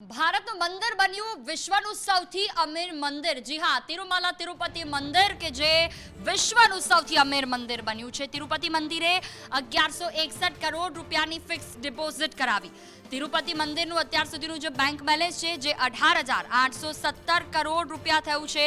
ભારતનું મંદિર બન્યું વિશ્વનું સૌથી અમીર મંદિર. જી હા, તિરુમાલા તિરુપતિ મંદિર કે જે વિશ્વનું સૌથી અમીર મંદિર બન્યું છે. તિરુપતિ મંદિરે અગિયારસો એકસઠ કરોડ રૂપિયાની ફિક્સ ડિપોઝિટ કરાવી. તિરુપતિ મંદિરનું અત્યાર સુધીનું જે બેંક બેલેન્સ છે, જે અઢાર હજાર આઠસો સત્તર કરોડ રૂપિયા થયું છે,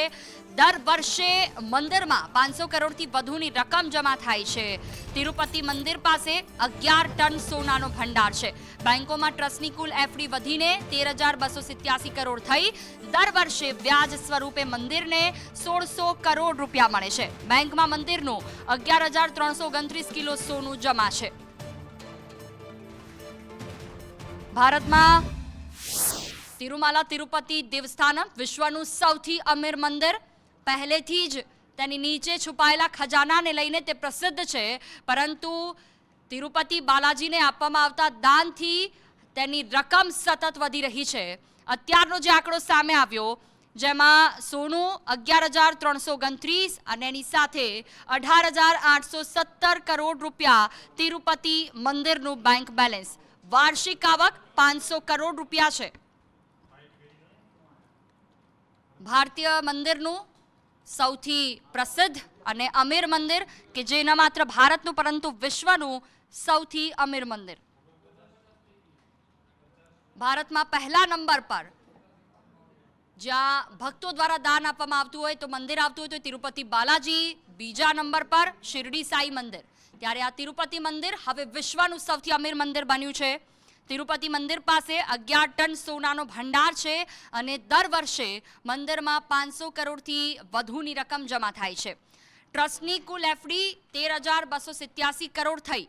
દર વર્ષે મંદિરમાં પાંચસો કરોડથી વધુની રકમ જમા થાય છે. તિરુપતિ મંદિર પાસે અગિયાર ટન સોનાનો ભંડાર છે. બેંકોમાં ટ્રસ્ટની કુલ એફડી વધીને તેર હજાર બસો સિત્યાસી કરોડ થઈ. દર વર્ષે વ્યાજ સ્વરૂપે મંદિરને સોળસો કરોડ રૂપિયા મળે છે. બેંકમાં મંદિરનું અગિયાર હજાર ત્રણસો ઓગણત્રીસ કિલો સોનું જમા છે. ભારતમાં તિરુમાલા તિરુપતિ દેવસ્થાનમ વિશ્વનું સૌથી અમીર મંદિર. પહેલેથી જ તેની નીચે છુપાયેલા ખજાનાને લઈને તે પ્રસિદ્ધ છે, પરંતુ તિરુપતિ બાલાજીને આપવામાં આવતા દાનથી તેની રકમ સતત વધી રહી છે. અત્યારનો જે આંકડો સામે આવ્યો, જેમાં સોનું અગિયાર હજાર ત્રણસો ઓગણત્રીસ અને એની સાથે અઢાર હજાર આઠસો સત્તર કરોડ રૂપિયા તિરુપતિ મંદિરનું બેંક બેલેન્સ વાર્ષિક આવક પાંચસો કરોડ રૂપિયા છે. ભારતીય મંદિરનું સૌથી પ્રસિદ્ધ અને અમીર મંદિર, કે જે ન માત્ર ભારતનું પરંતુ વિશ્વનું સૌથી અમીર મંદિર. ભારતમાં પહેલા નંબર પર જ્યાં ભક્તો દ્વારા દાન આપવામાં આવતું હોય, તો મંદિર આવતું હોય તો તિરુપતિ બાલાજી, બીજા નંબર પર શિરડી સાઈ મંદિર. ત્યારે આ તિરુપતિ મંદિર હવે વિશ્વનું સૌથી અમીર મંદિર બન્યું છે. તિરુપતિ મંદિર પાસે અગિયાર ટન સોનાનો ભંડાર છે અને દર વર્ષે મંદિરમાં પાંચસો કરોડથી વધુની રકમ જમા થાય છે. ટ્રસ્ટની કુલ એફડી તેર હજાર બસો સિત્યાસી કરોડ થઈ.